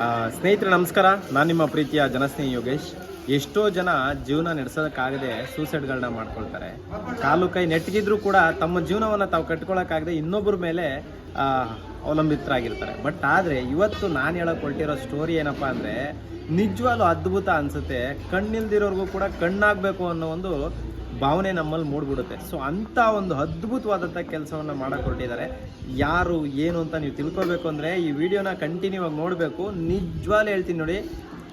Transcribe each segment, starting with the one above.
ಸ್ನೇಹಿತರೆ, ನಮಸ್ಕಾರ. ನಾನು ನಿಮ್ಮ ಪ್ರೀತಿಯ ಜನಸ್ನೇಹಿ ಯೋಗೇಶ್. ಎಷ್ಟೋ ಜನ ಜೀವನ ನಡೆಸೋದಕ್ಕಾಗದೆ ಸೂಸೈಡ್ಗಳನ್ನ ಮಾಡ್ಕೊಳ್ತಾರೆ. ಕಾಲು ಕೈ ನೆಟ್ಟಿಗಿದ್ರೂ ಕೂಡ ತಮ್ಮ ಜೀವನವನ್ನು ತಾವು ಕಟ್ಕೊಳ್ಳೋಕ್ಕಾಗದೆ ಇನ್ನೊಬ್ಬರ ಮೇಲೆ ಅವಲಂಬಿತರಾಗಿರ್ತಾರೆ. ಬಟ್ ಆದರೆ ಇವತ್ತು ನಾನು ಹೇಳೋಕೊಳ್ತಿರೋ ಸ್ಟೋರಿ ಏನಪ್ಪ ಅಂದರೆ ನಿಜವಾಗ್ಲೂ ಅದ್ಭುತ ಅನಿಸುತ್ತೆ. ಕಣ್ಣಿಲ್ದಿರೋರ್ಗೂ ಕೂಡ ಕಣ್ಣಾಗಬೇಕು ಅನ್ನೋ ಒಂದು ಭಾವನೆ ನಮ್ಮಲ್ಲಿ ಮೂಡ್ಬಿಡುತ್ತೆ. ಸೊ ಅಂಥ ಒಂದು ಅದ್ಭುತವಾದಂಥ ಕೆಲಸವನ್ನು ಹೊರಟಿದ್ದಾರೆ ಯಾರು, ಏನು ಅಂತ ನೀವು ತಿಳ್ಕೊಳ್ಬೇಕು ಅಂದರೆ, ಈ ವಿಡಿಯೋನ ಕಂಟಿನ್ಯೂ ಆಗಿ ನೋಡಬೇಕು. ನಿಜವಾಗ್ಲೂ ಹೇಳ್ತೀನಿ ನೋಡಿ,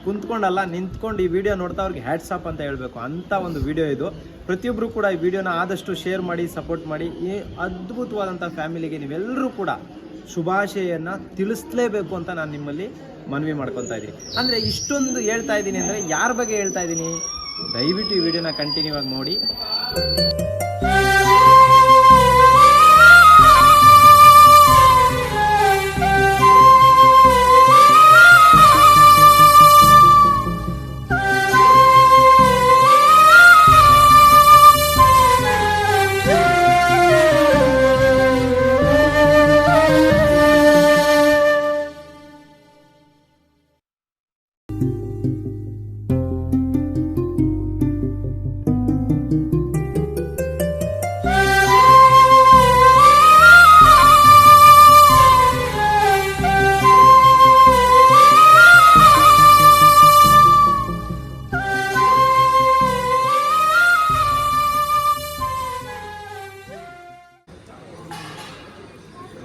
ಕುಂತ್ಕೊಂಡಲ್ಲ, ನಿಂತ್ಕೊಂಡು ಈ ವಿಡಿಯೋ ನೋಡ್ತಾ ಅವ್ರಿಗೆ ಹ್ಯಾಟ್ಸ್ ಆಪ್ ಅಂತ ಹೇಳಬೇಕು. ಅಂಥ ಒಂದು ವಿಡಿಯೋ ಇದು. ಪ್ರತಿಯೊಬ್ಬರು ಕೂಡ ಈ ವಿಡಿಯೋನ ಆದಷ್ಟು ಶೇರ್ ಮಾಡಿ ಸಪೋರ್ಟ್ ಮಾಡಿ, ಈ ಅದ್ಭುತವಾದಂಥ ಫ್ಯಾಮಿಲಿಗೆ ನೀವೆಲ್ಲರೂ ಕೂಡ ಶುಭಾಶಯನ್ನು ತಿಳಿಸ್ಲೇಬೇಕು ಅಂತ ನಾನು ನಿಮ್ಮಲ್ಲಿ ಮನವಿ ಮಾಡ್ಕೊತಾ ಇದ್ದೀನಿ. ಅಂದರೆ ಇಷ್ಟೊಂದು ಹೇಳ್ತಾ ಇದ್ದೀನಿ ಅಂದರೆ ಯಾರ ಬಗ್ಗೆ ಹೇಳ್ತಾ ಇದ್ದೀನಿ? ದಯವಿಟ್ಟು ಈ ವಿಡಿಯೋನ ಕಂಟಿನ್ಯೂ ಆಗಿ ನೋಡಿ. Claro.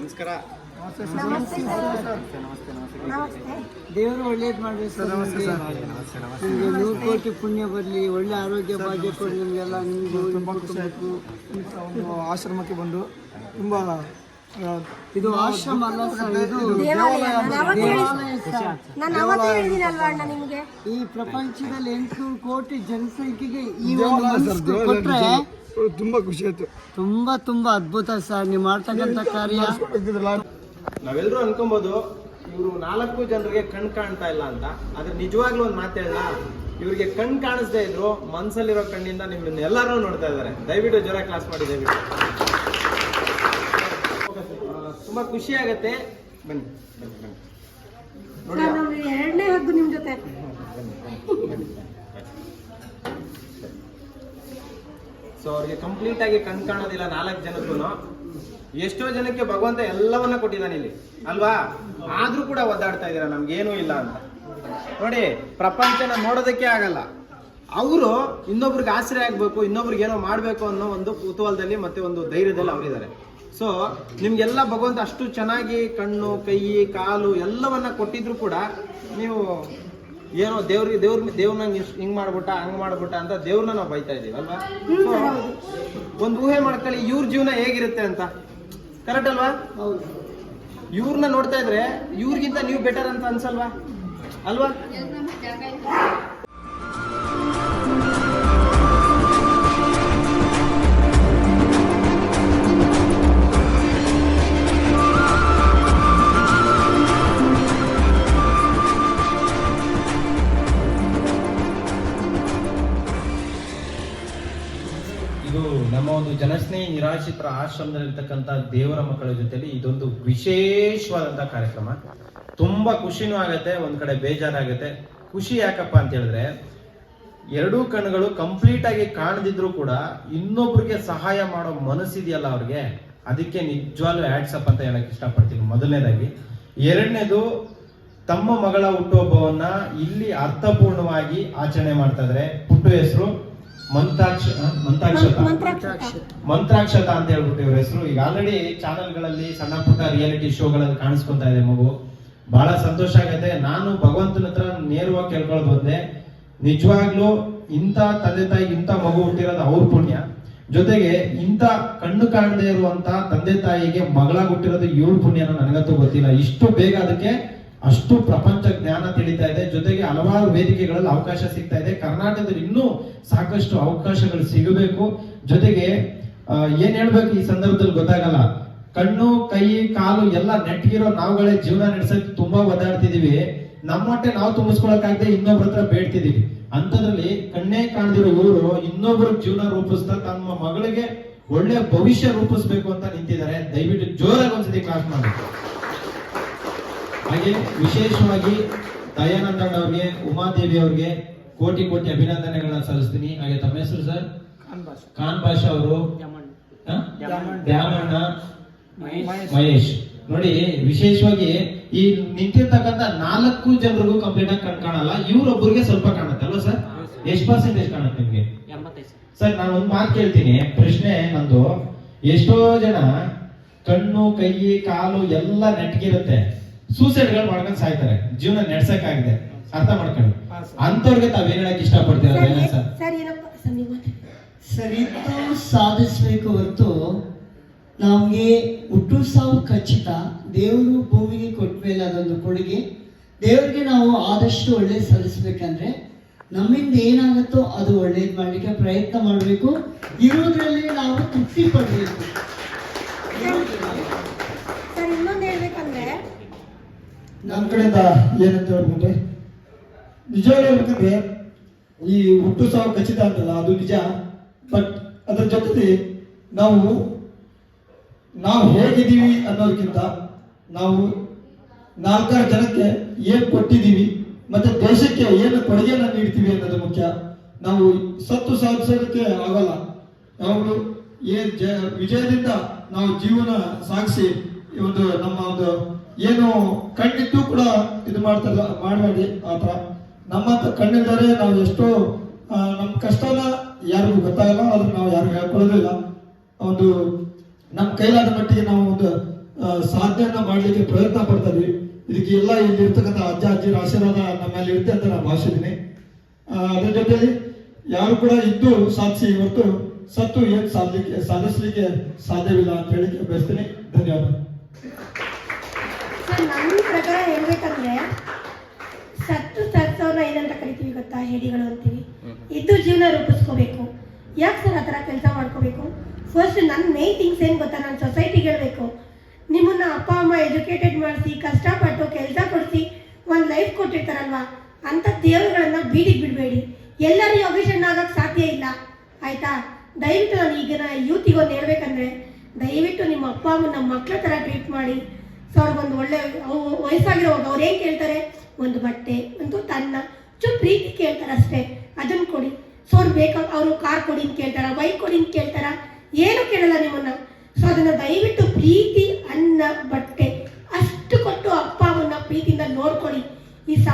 ನಮಸ್ಕಾರ. ದೇವರು ಒಳ್ಳೇದು ಮಾಡಲಿ ಸರ್ ನಿಮಗೆ. ನೂರು ಕೋಟಿ ಪುಣ್ಯ ಬರಲಿ ಒಳ್ಳೆ ಆರೋಗ್ಯ ಭಾಗ್ಯ ಕೊಡಿ ನಿಮಗೆಲ್ಲ ನಿಮಗೂ ತುಂಬ ಕುಟುಂಬಕ್ಕೂ ಆಶ್ರಮಕ್ಕೆ ಬಂದು ತುಂಬ ಇದು ಆಶ್ರಮ ಅಲ್ಲ ಸರ್ ಇದು ದೇವಾಲಯ ಈ ಪ್ರಪಂಚದಲ್ಲಿ ಎಂಟುನೂರು ಕೋಟಿ ಜನಸಂಖ್ಯೆಗೆ ಈ ಒಂದು ಕೊಟ್ರೆ ತುಂಬ ಖುಷಿ ಆಯ್ತು. ತುಂಬಾ ತುಂಬಾ ಅದ್ಭುತ ಸರ್ ನೀವು ಮಾಡ್ತಕ್ಕಂಥ ಕಾರ್ಯ. ನಾವೆಲ್ಲರೂ ಅನ್ಕೊಬೋದು ಇವರು ನಾಲ್ಕು ಜನರಿಗೆ ಕಣ್ ಕಾಣ್ತಾ ಇಲ್ಲ ಅಂತ. ಆದ್ರೆ ನಿಜವಾಗ್ಲೂ ಒಂದು ಮಾತು ಹೇಳ ಇವರಿಗೆ ಕಣ್ ಕಾಣಿಸ್ದೇ ಇದ್ರು ಮನ್ಸಲ್ಲಿರೋ ಕಣ್ಣಿಂದ ನಿಮ್ಮನ್ನ ಎಲ್ಲರೂ ನೋಡ್ತಾ ಇದ್ದಾರೆ ದಯವಿಟ್ಟು ಜ್ವರ ಕ್ಲಾಸ್ ಮಾಡಿ ದಯವಿಟ್ಟು. ತುಂಬಾ ಖುಷಿ ಆಗತ್ತೆ. ಬನ್ನಿ ಬನ್ನಿ ಬನ್ನಿ. ನೋಡಿ ನಾನು ಎರಡನೇ ಹದ್ದು ನಿಮ್ ಜೊತೆ. ಸೊ ಅವ್ರಿಗೆ ಕಂಪ್ಲೀಟ್ ಆಗಿ ಕಣ್ ಕಾಣೋದಿಲ್ಲ ನಾಲ್ಕು ಜನಕ್ಕೂ ಎಷ್ಟೋ ಜನಕ್ಕೆ ಭಗವಂತ ಎಲ್ಲವನ್ನ ಕೊಟ್ಟಿದ್ದಾನೆ ಇಲ್ಲಿ. ಅಲ್ವಾ? ಆದ್ರೂ ಕೂಡ ಒದ್ದಾಡ್ತಾ ಇದ್ದೀರಾ? ನಮ್ಗೇನೂ ಇಲ್ಲ ಅಂತ. ನೋಡಿ, ಪ್ರಪಂಚನ ನೋಡೋದಕ್ಕೆ ಆಗಲ್ಲ. ಅವರು ಇನ್ನೊಬ್ರಿಗೆ ಆಶ್ರಯ ಆಗ್ಬೇಕು ಇನ್ನೊಬ್ರಿಗೆ ಏನೋ ಮಾಡ್ಬೇಕು ಅನ್ನೋ ಒಂದು ಕುತೂಹಲದಲ್ಲಿ ಮತ್ತೆ ಒಂದು ಧೈರ್ಯದಲ್ಲಿ ಅವರಿದ್ದಾರೆ. ಸೊ ನಿಮ್ಗೆಲ್ಲ ಭಗವಂತ ಅಷ್ಟು ಚೆನ್ನಾಗಿ ಕಣ್ಣು, ಕೈ, ಕಾಲು ಎಲ್ಲವನ್ನ ಕೊಟ್ಟಿದ್ರು ಕೂಡ ನೀವು ಏನೋ ದೇವ್ರಿಗೆ ದೇವ್ರ ದೇವ್ರನ್ನ ಹಿಂಗ್ ಮಾಡ್ಬಿಟ್ಟ ಹಂಗ್ ಮಾಡ್ಬಿಟ್ಟ ಅಂತ ದೇವ್ರನ್ನ ನಾವು ಬೈತಾ ಇದೀವಿ ಅಲ್ವಾ? ಒಂದು ಊಹೆ ಮಾಡ್ಕೊಳ್ಳಿ ಇವ್ರ ಜೀವನ ಹೇಗಿರುತ್ತೆ ಅಂತ? ಕರೆಕ್ಟ್ ಅಲ್ವಾ? ಹೌದು. ಇವ್ರನ್ನ ನೋಡ್ತಾ ಇದ್ರೆ ಇವ್ರಿಗಿಂತ ನೀವು ಬೆಟರ್ ಅಂತ ಅನ್ಸಲ್ವಾ? ಅಲ್ವಾ? ನಮ್ಮ ಒಂದು ಜನಸ್ನೇಹಿ, ನಿರಾಶ್ರಿತರ ಆಶ್ರಮದಲ್ಲಿರ್ತಕ್ಕಂಥ ದೇವರ ಮಕ್ಕಳ ಜೊತೆಯಲ್ಲಿ ಇದೊಂದು ವಿಶೇಷವಾದಂತ ಕಾರ್ಯಕ್ರಮ. ತುಂಬಾ ಖುಷಿನೂ ಆಗತ್ತೆ, ಒಂದ್ ಕಡೆ ಬೇಜಾರಾಗತ್ತೆ. ಖುಷಿ ಯಾಕಪ್ಪ ಅಂತ ಹೇಳಿದ್ರೆ, ಎರಡೂ ಕಣ್ಣುಗಳು ಕಂಪ್ಲೀಟ್ ಆಗಿ ಕಾಣದಿದ್ರು ಕೂಡ ಇನ್ನೊಬ್ರಿಗೆ ಸಹಾಯ ಮಾಡೋ ಮನಸ್ಸಿದೆಯಲ್ಲ ಅವ್ರಿಗೆ, ಅದಕ್ಕೆ ನಿಜವಾಗ್ಲೂ ಅಪ್ ಅಂತ ಹೇಳಕ್ ಇಷ್ಟಪಡ್ತೀನಿ. ಮೊದಲನೇದಾಗಿ, ಎರಡನೇದು, ತಮ್ಮ ಮಗಳ ಹುಟ್ಟುಹಬ್ಬವನ್ನ ಇಲ್ಲಿ ಅರ್ಥಪೂರ್ಣವಾಗಿ ಆಚರಣೆ ಮಾಡ್ತಾ ಇದ್ರೆ. ಹುಟ್ಟು ಹೆಸರು ಮಂತಾಕ್ಷ ಮಂತ್ರಾಕ್ಷತ. ಮಂತ್ರಾಕ್ಷತ. ಅಂತ ಹೇಳ್ಬಿಟ್ಟು ಇವ್ರ ಹೆಸರು. ಈಗ ಆಲ್ರೆಡಿ ಚಾನೆಲ್ಗಳಲ್ಲಿ ಸಣ್ಣ ಪುಟ್ಟ ರಿಯಾಲಿಟಿ ಶೋಗಳಲ್ಲಿ ಕಾಣಿಸ್ಕೊಂತಾ ಇದೆ ಮಗು. ಬಹಳ ಸಂತೋಷ ಆಗತ್ತೆ. ನಾನು ಭಗವಂತನ ಹತ್ರ ನೇರವಾಗಿ ಕೇಳ್ಕೊಳ್ಳೋದು ಬಂದೆ ನಿಜವಾಗ್ಲೂ ಇಂಥ ತಂದೆ ತಾಯಿ ಇಂಥ ಮಗು ಹುಟ್ಟಿರೋದು ಅವ್ರ ಪುಣ್ಯ. ಜೊತೆಗೆ ಇಂಥ ಕಣ್ಣು ಕಾಣದೇ ಇರುವಂತ ತಂದೆ ತಾಯಿಗೆ ಮಗಳಾಗಿ ಹುಟ್ಟಿರೋದು ಇವ್ರ ಪುಣ್ಯನ ನನಗಂತೂ ಗೊತ್ತಿಲ್ಲ. ಇಷ್ಟು ಬೇಗ ಅದಕ್ಕೆ ಅಷ್ಟು ಪ್ರಪಂಚ ಜ್ಞಾನ ತಿಳಿತಾ ಇದೆ. ಜೊತೆಗೆ ಹಲವಾರು ವೇದಿಕೆಗಳಲ್ಲಿ ಅವಕಾಶ ಸಿಗ್ತಾ ಇದೆ. ಕರ್ನಾಟಕದಲ್ಲಿ ಇನ್ನೂ ಸಾಕಷ್ಟು ಅವಕಾಶಗಳು ಸಿಗಬೇಕು. ಜೊತೆಗೆ ಏನ್ ಹೇಳ್ಬೇಕು ಈ ಸಂದರ್ಭದಲ್ಲಿ ಗೊತ್ತಾಗಲ್ಲ. ಕಣ್ಣು, ಕೈ, ಕಾಲು ಎಲ್ಲ ನೆಟ್ಗಿರೋ ನಾವುಗಳೇ ಜೀವನ ನಡೆಸಕ್ ತುಂಬಾ ಒದ್ದಾಡ್ತಿದೀವಿ. ನಮ್ಮ ಹೊಟ್ಟೆ ನಾವು ತುಂಬಿಸ್ಕೊಳಕಾಗದೆ ಇನ್ನೊಬ್ರ ಹತ್ರ ಬೇಡ್ತಿದೀವಿ. ಅಂತದ್ರಲ್ಲಿ ಕಣ್ಣೇ ಕಾಣದಿರೋ ಇವರು ಇನ್ನೊಬ್ರು ಜೀವನ ರೂಪಿಸ್ತಾ ತಮ್ಮ ಮಗಳಿಗೆ ಒಳ್ಳೆ ಭವಿಷ್ಯ ರೂಪಿಸ್ಬೇಕು ಅಂತ ನಿಂತಿದ್ದಾರೆ. ದಯವಿಟ್ಟು ಜೋರಾಗಿ ಒಂದ್ಸತಿ ಕ್ಲಾಸ್ ಮಾಡಿ. ಹಾಗೆ ವಿಶೇಷವಾಗಿ ದಯಾನಂದಣ್ಣ ಅವ್ರಿಗೆ, ಉಮಾದೇವಿ ಅವ್ರಿಗೆ ಕೋಟಿ ಕೋಟಿ ಅಭಿನಂದನೆಗಳನ್ನ ಸಲ್ಲಿಸ್ತೀನಿ. ಹಾಗೆ ತಮ್ಮ ಹೆಸರು ಸರ್? ಖಾನ್ ಭಾಷ ಅವರು? ದ್ಯಾಮಣ್ಣ. ಮಹೇಶ್. ನೋಡಿ, ವಿಶೇಷವಾಗಿ ಈ ನಿಂತಿರ್ತಕ್ಕಂಥ ನಾಲ್ಕು ಜನರಿಗೂ ಕಂಪ್ಲೀಟ್ ಆಗಿ ಕಣ್ ಕಾಣಲ್ಲ. ಇವ್ರೊಬ್ಬರಿಗೆ ಸ್ವಲ್ಪ ಕಾಣುತ್ತೆ, ಅಲ್ವಾ ಸರ್? ಎಷ್ಟು ಪರ್ಸೆಂಟೇಜ್ ಕಾಣುತ್ತೆ ನಿಮ್ಗೆ? ಸರ್, ನಾನು ಒಂದು ಮಾತು ಕೇಳ್ತೀನಿ. ಪ್ರಶ್ನೆ ನಂದು, ಎಷ್ಟೋ ಜನ ಕಣ್ಣು, ಕೈ, ಕಾಲು ಎಲ್ಲ ನೆಟ್ಗಿರುತ್ತೆ. ಸೂಸೈಡ್ಗಳು ಮಾಡ್ಕೊಂಡು ಸಾಯ್ತಾರೆ. ಜೀವನ ನೆಡ್ಸಕ್ಕಾಗಿದೆ. ಅರ್ಥ ಮಾಡ್ಕೊಳ್ಳಿ. ಅಂತವ್ರಿಗೆ ತಾವೇನ್ ಹೇಳಕ್ ಇಷ್ಟ ಪಡ್ತೀರಾ ಸರ್? ಸರ್ ಏನಪ್ಪ? ಸರ್ ನೀವು ಮಾತಾಡಿ. ಸರಿದ್ದು ಸಾಧಿಸಬೇಕು ಹೊರತು ನಮಗೆ ಹುಟ್ಟು ಸಾವು ಖಚಿತ. ದೇವರು ಭೂಮಿಗೆ ಕೊಟ್ಟ ಮೇಲೆ ಅದೊಂದು ಕೊಡುಗೆ. ದೇವ್ರಿಗೆ ನಾವು ಆದಷ್ಟು ಒಳ್ಳೆ ಸಲ್ಲಿಸ್ಬೇಕಂದ್ರೆ ನಮ್ಮಿಂದ ಏನಾಗುತ್ತೋ ಅದು ಒಳ್ಳೇದು ಮಾಡಲಿಕ್ಕೆ ಪ್ರಯತ್ನ ಮಾಡಬೇಕು. ಇರೋದ್ರಲ್ಲಿ ನಾವು ತೃಪ್ತಿ ಪಡಬೇಕು ಸರ್ ಇನ್ನೊಂದು ಹೇಳ್ಬೇಕಂದ್ರೆ ನನ್ನ ಕಡೆಯಿಂದ ಏನಂತ ಹೇಳ್ಬಿಟ್ರೆ ನಿಜ ಹೇಳ್ಬೇಕಂದ್ರೆ, ಈ ಹುಟ್ಟು ಸಾವು ಖಚಿತ ಅಂತಲ್ಲ, ಅದು ನಿಜ. ಬಟ್ ಅದರ ಜೊತೆಗೆ ನಾವು ನಾವು ಹೇಗಿದ್ದೀವಿ ಅನ್ನೋದಕ್ಕಿಂತ ನಾವು ನಾಲ್ಕಾರು ಜನಕ್ಕೆ ಏನು ಕೊಟ್ಟಿದ್ದೀವಿ, ಮತ್ತೆ ದೇಶಕ್ಕೆ ಏನು ಕೊಡುಗೆಯನ್ನು ನೀಡ್ತೀವಿ ಅನ್ನೋದು ಮುಖ್ಯ. ನಾವು ಸತ್ತು ಸಾಧಿಸೋದಕ್ಕೆ ಆಗಲ್ಲ. ಯಾವಾಗಲೂ ಏನು ಜ, ವಿಜಯದಿಂದ ನಾವು ಜೀವನ ಸಾಗಿಸಿ, ಈ ಒಂದು ನಮ್ಮ ಒಂದು ಏನು ಕಣ್ಣಿದ್ದು ಕೂಡ ಇದು ಮಾಡ್ತಾರ ಮಾಡಬೇಡಿ, ಆ ಥರ. ನಮ್ಮಂತ ಕಣ್ಣಿದ್ದಾರೆ ನಾವು ಎಷ್ಟೋ ನಮ್ಮ ಕಷ್ಟನ ಯಾರಿಗೂ ಗೊತ್ತಾಗಲ್ಲ, ಆದ್ರೆ ನಾವು ಯಾರಿಗೂ ಹೇಳ್ಕೊಳ್ಳೋದಿಲ್ಲ. ಒಂದು ನಮ್ಮ ಕೈಲಾದ ಮಟ್ಟಿಗೆ ನಾವು ಒಂದು ಸಾಧನೆಯನ್ನ ಮಾಡಲಿಕ್ಕೆ ಪ್ರಯತ್ನ ಪಡ್ತಾ ಇದೀವಿ. ಇದಕ್ಕೆ ಎಲ್ಲ ಇಲ್ಲಿ ಇರ್ತಕ್ಕಂಥ ಅಜ್ಜ ಅಜ್ಜಿರ ಆಶೀರ್ವಾದ ನಮ್ಮ ಮೇಲೆ ಇರುತ್ತೆ ಅಂತ ನಾನು ಭಾವಿಸಿದ್ದೀನಿ. ಅದ್ರ ಜೊತೆಲಿ ಯಾರು ಕೂಡ ಇದ್ದು ಸಾಧಿಸಿ ಇವತ್ತು ಸತ್ತು ಏನು ಸಾಧಲಿಕ್ಕೆ ಸಾಧಿಸ್ಲಿಕ್ಕೆ ಸಾಧ್ಯವಿಲ್ಲ ಅಂತ ಹೇಳಿ ಬಯಸ್ತೀನಿ ಧನ್ಯವಾದ ಸರ್ ನನ್ನ ಪ್ರಕಾರ ಹೇಳ್ಬೇಕಂದ್ರೆ ಸತ್ತು ಸತ್ತವ್ರನ್ನ ಏನಂತ ಕರಿತೀವಿ ಗೊತ್ತಾ ಹೇಡಿಗಳು ಅಂತೀವಿ ಇದ್ದು ಜೀವನ ರೂಪಿಸ್ಕೋಬೇಕು ಯಾಕೆ ಸರ್ ಆ ಥರ ಕೆಲಸ ಮಾಡ್ಕೋಬೇಕು ಫಸ್ಟ್ ನನ್ನ ಮೇನ್ ಥಿಂಗ್ಸ್ ಏನು ಗೊತ್ತಾ ನಾನು ಸೊಸೈಟಿಗೆ ಹೇಳಬೇಕು ನಿಮ್ಮನ್ನ ಅಪ್ಪ ಅಮ್ಮ ಎಜುಕೇಟೆಡ್ ಮಾಡಿಸಿ ಕಷ್ಟಪಟ್ಟು ಕೆಲಸ ಕೊಡಿಸಿ ಒಂದು ಲೈಫ್ ಕೊಟ್ಟಿರ್ತಾರಲ್ವಾ? ಅಂಥ ದೇವರುಗಳನ್ನ ಬೀದಿಗೆ ಬಿಡಬೇಡಿ. ಎಲ್ಲರೂ ಯೋಗೇಶನ್ ಆಗಕ್ಕೆ ಸಾಧ್ಯ ಇಲ್ಲ. ಆಯ್ತಾ? ದಯವಿಟ್ಟು ನಾನು ಈಗಿನ ಯೂತಿಗೊಂದು ಹೇಳ್ಬೇಕಂದ್ರೆ, ದಯವಿಟ್ಟು ನಿಮ್ಮ ಅಪ್ಪ ಅಮ್ಮನ ಮಕ್ಕಳ ಥರ ಟ್ರೀಟ್ ಮಾಡಿ. ಸೊ ಅವ್ರಿಗೊಂದು ಒಳ್ಳೆ ವಯಸ್ಸಾಗಿರೋವಾಗ ಅವ್ರು ಏನು ಕೇಳ್ತಾರೆ? ಒಂದು ಬಟ್ಟೆ, ಒಂದು ತನ್ನ. ಚೂರು ಪ್ರೀತಿ ಕೇಳ್ತಾರೆ ಅಷ್ಟೇ. ಅದನ್ನ ಕೊಡಿ. ಸೊ ಅವ್ರು ಬೇಕಾಗ ಅವರು ಕಾರ್ ಕೊಡಿ ಅಂತ ಕೇಳ್ತಾರ? ಬೈಕ್ ಕೊಡಿ ಅಂತ ಕೇಳ್ತಾರ? ಏನು ಕೇಳಲ್ಲ ನಿಮ್ಮನ್ನ. ಸೊ ಅದನ್ನ ದಯವಿಟ್ಟು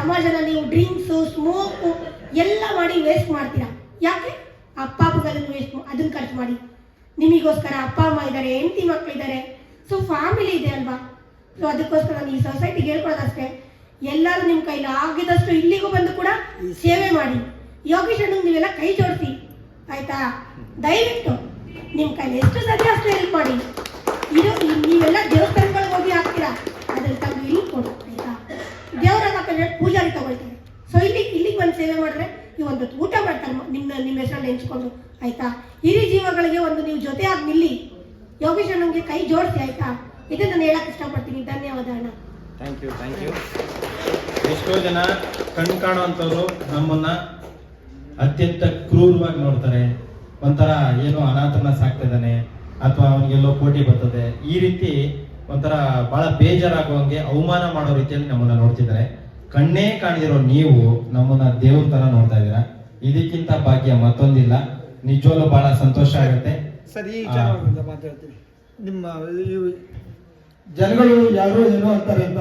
ಸಮಾಜನ ನೀವು ಡ್ರಿಂಕ್ಸು ಸ್ಮೋಕು ಎಲ್ಲ ಮಾಡಿ ವೇಸ್ಟ್ ಮಾಡ್ತೀರಾ? ಯಾಕೆ? ಅಪ್ಪ ಅಪ್ಪಗೆ ಅದನ್ನ ವೇಸ್ಟ್ ಅದನ್ನು ಖರ್ಚು ಮಾಡಿ. ನಿಮಗೋಸ್ಕರ ಅಪ್ಪ, ಅಮ್ಮ ಇದ್ದಾರೆ, ಹೆಂಡತಿ ಮಕ್ಕಳಿದ್ದಾರೆ ಸೊ ಫ್ಯಾಮಿಲಿ ಇದೆ ಅಲ್ವಾ? ಸೊ ಅದಕ್ಕೋಸ್ಕರ ನಾನು ಈ ಸೊಸೈಟಿಗೆ ಹೇಳ್ಕೊಳ್ಳೋದಷ್ಟೇ. ಎಲ್ಲರೂ ನಿಮ್ಮ ಕೈಲಿ ಆಗಿದಷ್ಟು ಇಲ್ಲಿಗೂ ಬಂದು ಕೂಡ ಸೇವೆ ಮಾಡಿ. ಯೋಗೇಶ್ ಅಣ್ಣ ನೀವೆಲ್ಲ ಕೈ ಜೋಡಿಸಿ. ಆಯ್ತಾ? ದಯವಿಟ್ಟು ನಿಮ್ಮ ಕೈಲಿ ಎಷ್ಟು ಸಾಧ್ಯ ಅಷ್ಟು ಹೆಲ್ಪ್ ಮಾಡಿ. ಇದು ನೀವೆಲ್ಲ ದೇವಸ್ಥಾನಗಳಿಗೆ ಹೋಗಿ ಹಾಕ್ತೀರಾ? ಅದ್ರಲ್ಲಿ ತಮ್ಮ ಇಲ್ಲಿ ಕೊಡು, ಆಯ್ತಾ? ಹಾಕಿದ್ರೆ ಪೂಜಾರಿ ತಗೊಳ್ತಾರೆ ಸೊ ಇಲ್ಲಿ, ಇಲ್ಲಿಗೆ ಒಂದು ಸೇವೆ ಮಾಡಿದ್ರೆ ನೀವು ಒಂದು ಊಟ ಮಾಡ್ತಾರೆ ನಿಮ್ಮ ನಿಮ್ಮ ಹೆಸರಲ್ಲಿ ನೆಂಚ್ಕೊಂಡು ಆಯ್ತಾ? ಹಿರಿ ಜೀವಗಳಿಗೆ ಒಂದು ನೀವು ಜೊತೆಯಾಗಿ ನಿಲ್ಲಿ. ಯೋಗೇಶ್ ನಮಗೆ ಕೈ ಜೋಡಿಸಿ, ಆಯ್ತಾ? ಇದನ್ನ ನಾನು ಹೇಳಕ್ ಇಷ್ಟಪಡ್ತೀನಿ. ಧನ್ಯವಾದ ಅಣ್ಣ. ಥ್ಯಾಂಕ್ ಯು ಥ್ಯಾಂಕ್ ಯು ಎಷ್ಟೋ ಜನ ಕಣ್ ಕಾಣುವಂಥವ್ರು ನಮ್ಮನ್ನ ಅತ್ಯಂತ ಕ್ರೂರವಾಗಿ ನೋಡ್ತಾರೆ. ಒಂಥರ ಏನೋ ಅನಾಥನ ಸಾಕ್ತಾ ಇದ್ದಾನೆ, ಅಥವಾ ಅವನಿಗೆಲ್ಲೋ ಕೋಟಿ ಬರ್ತದೆ. ಈ ರೀತಿ ಒಂಥರ ಬಹಳ ಬೇಜಾರಾಗುವಂಗೆ ಅವಮಾನ ಮಾಡೋ ರೀತಿಯಲ್ಲಿ ನಮ್ಮನ್ನ ನೋಡ್ತಿದ್ದಾರೆ. ಕಣ್ಣೇ ಕಾಣದಿರೋ ನೀವು ನಮ್ಮನ್ನ ದೇವ್ರ ತರ ನೋಡ್ತಾ ಇದ್ದೀರಾ? ಇದಕ್ಕಿಂತ ಭಾಗ್ಯ ಮತ್ತೊಂದಿಲ್ಲ. ನಿಜವಾಗ್ಲು ಬಹಳ ಸಂತೋಷ ಆಗುತ್ತೆ. ಸರಿ ಈ ಆ. ವಿಚಾರದಿಂದ ಮಾತಾಡ್ತೀನಿ. ನಿಮ್ಮ ಜನಗಳು ಯಾರೋ ಏನೋ ಅಂತಾರೆ ಅಂತ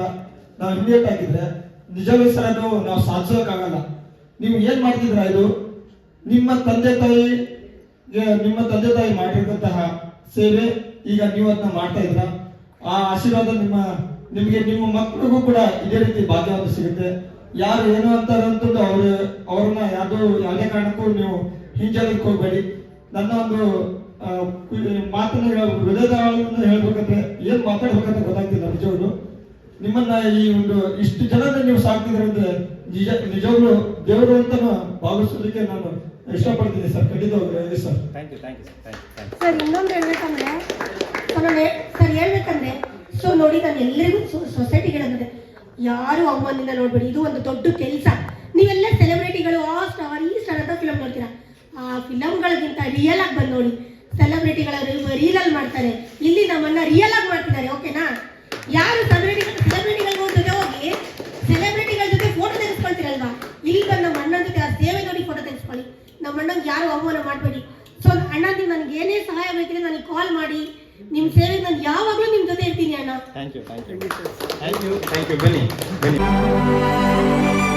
ನಾವು ಇಮಿಡಿಯೇಟ್ ಆಗಿದ್ರೆ ನಿಜವೇ ಸರ್ ಅದು ನಾವು ಸಾಧಿಸೋಕ್ಕಾಗಲ್ಲ. ನೀವು ಏನ್ ಮಾಡ್ತಿದ್ರ ಇದು? ನಿಮ್ಮ ತಂದೆ ತಾಯಿ ನಿಮ್ಮ ತಂದೆ ತಾಯಿ ಮಾಡಿರ್ತಂತಹ ಸೇವೆ ಈಗ ನೀವು ಅದನ್ನ ಮಾಡ್ತಾ ಇದ್ರ ಆ ಆಶೀರ್ವಾದ ನಿಮ್ಮ ನಿಮಗೆ ನಿಮ್ಮ ಮಕ್ಕಳಿಗೂ ಕೂಡ ಇದೇ ರೀತಿ ಭಾಗ್ಯವಾದ ಸಿಗುತ್ತೆ. ಯಾರು ಏನು ಅಂತಾರಂತದ್ದು ಅವ್ರ ಅವ್ರು ಅವ್ರನ್ನ ಯಾವ್ದು ಯಾವುದೇ ಕಾರಣಕ್ಕೂ ನೀವು ಹಿಂಜರಿಕ್ ಹೋಗ್ಬೇಡಿ. ನನ್ನ ಒಂದು ಮಾತನ್ನ ಹೃದಯದ ಹೇಳ್ಬೇಕಂದ್ರೆ ಏನ್ ಮಾತಾಡ್ಬೇಕಂತ ಗೊತ್ತಾಗ್ತಿಲ್ಲ ನಿಜವಾಗ್ಲು. ನಿಮ್ಮನ್ನ ಈ ಒಂದು ಇಷ್ಟು ಜನನ ನೀವು ಸಾಕ್ತಿದ್ರೆ ಅಂದ್ರೆ ನಿಜ ನಿಜವಾಗ್ಲು ದೇವರು ಅಂತ ಭಾವಿಸೋದಕ್ಕೆ ನಾನು ಇಷ್ಟಪಡ್ತೀನಿ ಸರ್. ಖಂಡಿತ sir. Thank you thank you thank you thank you sir ಇನ್ನೊಂದು ಹೇಳ್ಬೇಕಂದ್ರೆ ಮಾಡಿ ನಾನು ಎಲ್ಲರಿಗೂ ಸೊಸೈಟಿಗೆ ಯಾರು ಅವಮಾನದಿಂದ ನೋಡ್ಬೇಡಿ, ಇದು ಒಂದು ದೊಡ್ಡ ಕೆಲಸ. ನೀವೆಲ್ಲ ಸೆಲೆಬ್ರಿಟಿಗಳು ಆ ಸ್ಟಾರ್ ಈ ಸ್ಟಾರ್ ಅಂತ ಫಿಲಮ್ ನೋಡ್ತೀರಾ? ಆ ಫಿಲಮ್ಗಳಿಗಿಂತ ರಿಯಲ್ ಆಗಿ ಬಂದು ನೋಡಿ. ಸೆಲೆಬ್ರಿಟಿಗಳ ರೀಲ್ ಅಲ್ಲಿ ಮಾಡ್ತಾರೆ. ಇಲ್ಲಿ ನಮ್ಮನ್ನ ರಿಯಲ್ ಆಗಿ ಮಾಡ್ತಿದ್ದಾರೆ ಓಕೆನಾ ಯಾರು ಸೆಲೆಬ್ರಿಟಿ ಸೆಲೆಬ್ರಿಟಿಗಳ ಜೊತೆ ಹೋಗಿ ಸೆಲೆಬ್ರಿಟಿಗಳ ಜೊತೆ ಫೋಟೋ ತೆಗೆಸ್ಕೊಳ್ತೀರಲ್ವಾ? ಇಲ್ಲಿ ಬಂದು ನಮ್ಮ ಅಣ್ಣ ಜೊತೆ ಆ ಸೇವೆ ನೋಡಿ ಫೋಟೋ ತೆಗೆಸ್ಕೊಳ್ಳಿ. ನಮ್ಮ ಅಣ್ಣಂಗೆ ಯಾರು ಅವಮಾನ ಮಾಡಬೇಡಿ. ಸೊ ಅಣ್ಣ ನೀವು ನನಗೆ ಏನೇ ಸಹಾಯ ಬೇಕಿದ್ರೆ ನನಗೆ ಕಾಲ್ ಮಾಡಿ. ನಿಮ್ಮ ಸೇವೆ ನಾನು ಯಾವಾಗಲೂ ನಿಮ್ಮ ಜೊತೆ ಇರ್ತೀನಿ ಅಣ್ಣ. Thank you thank you thank you thank you ಬನ್ನಿ ಬನ್ನಿ.